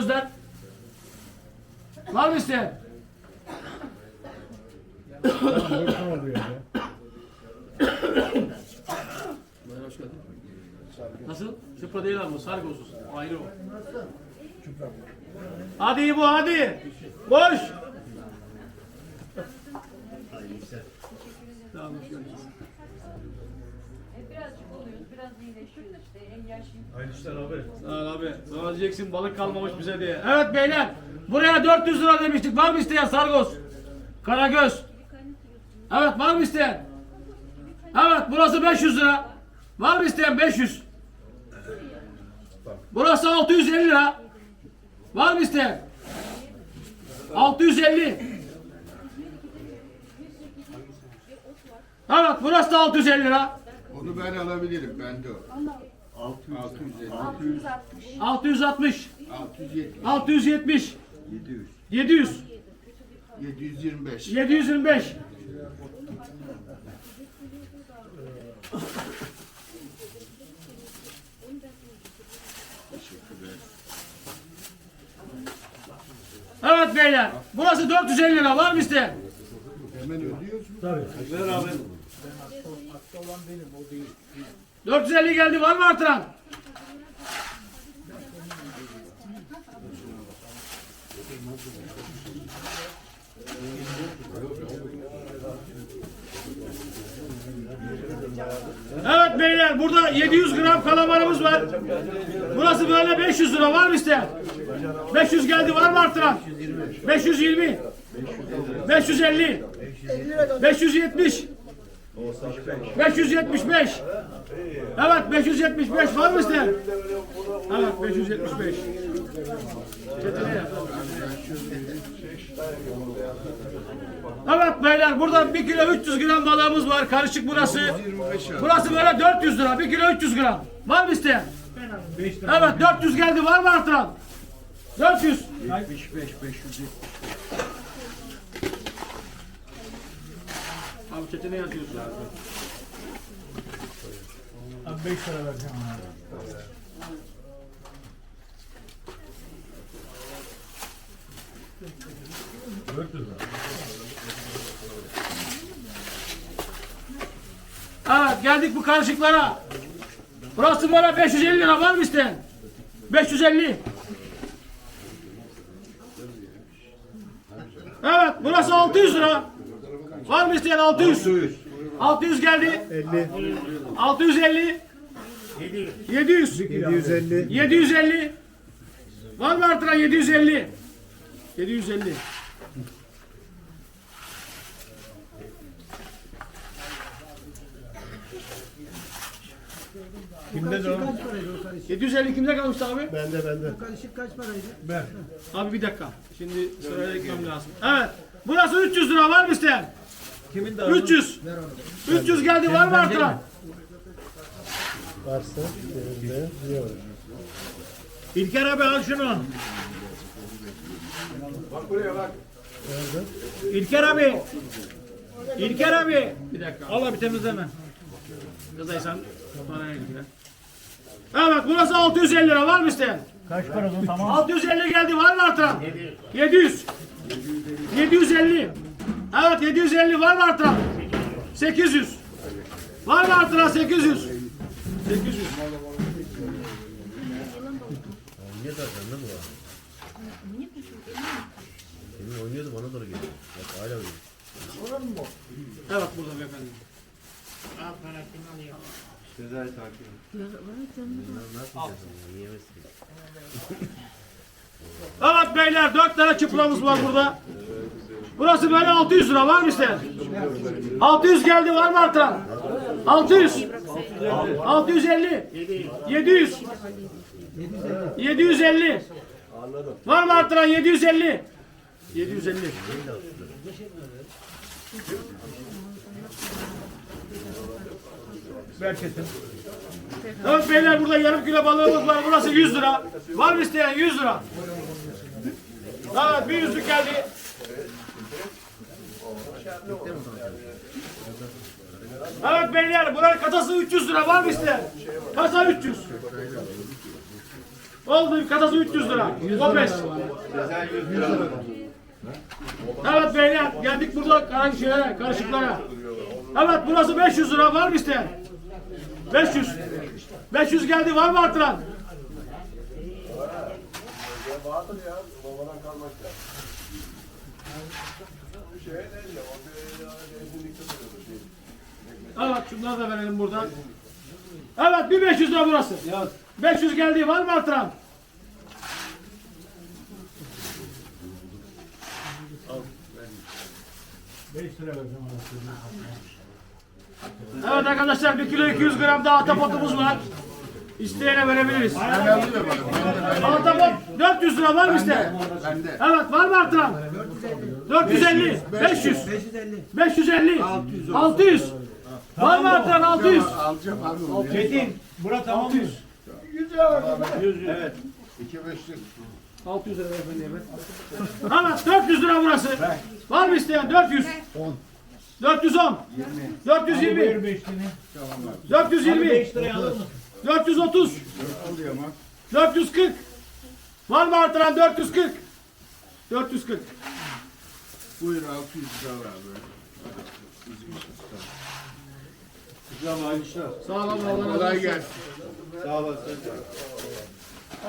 karagözler. Var mı isteyen? Nasıl? Çıpra değil ama sargosuz. Ayrı o. Hadi bu hadi. Koş. Tamam, birazcık oluyoruz, biraz iyileşiyoruz işte. En yaşlıyım. Hayırlı işler abi. Sağ ol abi. Sonra diyeceksin balık kalmamış bize diye. Evet beyler. Buraya 400 lira demiştik. Var mı isteyen sargos? Karagöz. Evet var mı isteyen? Evet burası 500 lira. Var mı isteyen 500? Burası 650 lira. Var mı isteyen? 650. Evet burası da 650 lira. Onu ben alabilirim. Bende o. 650. 660. 670. 670. 700. 700. 725. 725. Evet beyler. Burası 450 lira. Var mı isteyen? Ödüyorsun. Ver abi. 450 geldi. Var mı artıran? Evet beyler burada 700 gram kalamarımız var. Burası böyle 500 lira var mı isteyen? 500 geldi var mı artıran? 520 550 570 575 Evet 575 var mı isteyen? Evet 575 Çetine yap. Evet beyler burada 1 kilo 300 gram balığımız var. Karışık burası. 25 abi. Burası böyle 400 lira. 1 kilo 300 gram. Var mı isteyen? Evet 400 geldi. Var mı artıran? 400. 75, 570. Abi çetine yazıyorsun. Abi 5 lira vereceğim ona. Evet geldik bu karışıklara. Burası böyle 550 lira var mı isteyen? 550. Evet burası 600 lira. Var mı isteyen 600? 600 geldi. 50, 650. 700. 750, 750. Var mı artıran 750? 750. Kimde de o? 750 kimde kalmıştı abi? bende bende. Ver. Abi bir dakika. Şimdi sıraya gitmem lazım. Evet. Burası 300 lira var mı isteyen? Kimin de 300. 300 geldi var mı artıran? Varsa yerinde yiyor. İlker abi al şunu. İlker abi. İlker abi. Bir dakika. Al abi temizleme. Kızaysan paraya gidiyor. Evet burası 650 lira var mı isteyen? Kaç para bu tamam? 650 geldi var mı artıran? 700. 750. Evet 750 var mı artıran? 800. Var mı artıran 800? 800. Niye zaten ne bu? Senin oynuyordu bana doğru geliyor. Evet beyler 4 tane çıplamız var burada. Burası böyle 600 lira var mı isteyen? 600 geldi var mı artıran? 600. 650. 700. 750. Var mı artıran 750? 750. Ver kesin. Evet beyler burada yarım kilo balığımız var. Burası 100 lira. Var mı isteyen 100 lira? Evet bir yüzlük geldi. Evet beyler buranın kasası 300 lira var mı isteyen? Kasa 300. Oldu katası 300 lira. Gomez. Evet beyler geldik burada karışıklara, karışıklara. Evet burası 500 lira var mı isteyen? 500. 500 geldi var mı artıran? Evet şunları da verelim buradan. Evet bir 500 lira burası. 500 geldi var mı artıran? Evet arkadaşlar 1 kilo 200 gram da atapotumuz var. İsteyene verebiliriz. Atapot 400 lira var mı isteyen? Bende. Evet var mı artıran? 450, 500, 550, 600. Var mı artıran 600? Alacağım abi. Çetin. Bura tamam mı? 2 beşlik. 600 lira efendim evet. Evet 400 lira burası. Var mı isteyen? 400. 410. 420. Buyur beşliğini. 420. 5 liraya alır mısın? 430. Alıyorum ha. 440. Var mı artıran 440? 440. Buyur 600 lira var abi. Sağ olun. Kolay gelsin.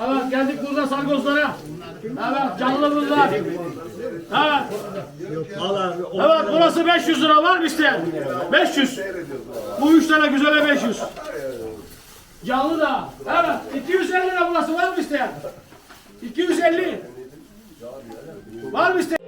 Evet geldik burada sargozlara. Evet canlı bunlar. Evet. Evet burası 500 lira var mı isteyen? 500. Bu üç tane güzele 500. Canlı da. Evet 250 lira burası var mı isteyen? 250. Var mı isteyen?